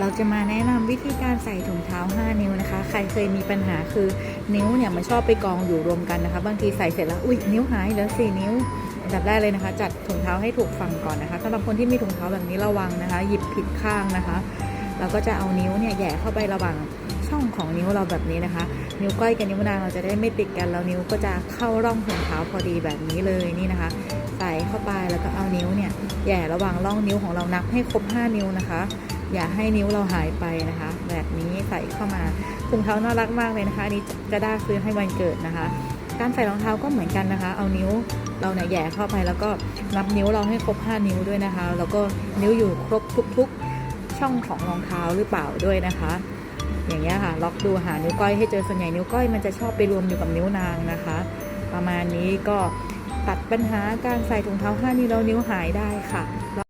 เราจะมาแนะนำวิธีการใส่ถุงเท้า 5 นิ้วนะคะ ใครเคยมีปัญหาคือนิ้วเนี่ยมันชอบไปกองอยู่รวมกันนะคะ บางทีใส่เสร็จแล้ว อุ้ยนิ้วหายเหลือ4นิ้วอัดับแรกเลยนะคะ จัดถุงเท้าให้ถูกฝั่งก่อนนะคะสำหรับคนที่มีถุงเท้าแบบนี้ระวังนะคะ หยิบผิดข้างนะคะ เราก็จะเอานิ้วเนี่ยแย่เข้าไประหว่างช่องของนิ้วเราแบบนี้นะคะ นิ้วก้อยกับนิ้วนางเราจะได้ไม่ติดกันแล้วนิ้วก็จะเข้าร่องถุงเท้าพอดีแบบนี้เลยนี่นะคะ ใส่เข้าไปแล้วก็เอานิ้วเนี่ยแย่ระหว่างร่องนิ้วของเรานับให้ครบ 5 นิ้วนะคะ อย่าให้นิ้วเราหายไปนะคะ แบบนี้ใส่เข้ามาถุงเท้าน่ารักมากเลยนะคะนี้จะได้ซื้อให้วันเกิดนะคะ การใส่รองเท้าก็เหมือนกันนะคะ เอานิ้วเราเนี่ยแย่เข้าไปแล้วก็นับนิ้วเราให้ครบ 5 นิ้วด้วยนะคะ แล้วก็นิ้วอยู่ครบทุกๆช่องของรองเท้าหรือเปล่าด้วยนะคะ อย่างเงี้ยค่ะล็อกดูหานิ้วก้อยให้เจอส่วนใหญ่นิ้วก้อยมันจะชอบไปรวมอยู่กับนิ้วนางนะคะ ประมาณนี้ก็ตัดปัญหาการใส่ถุงเท้า 5 นิ้วแล้วนิ้วหายได้ค่ะ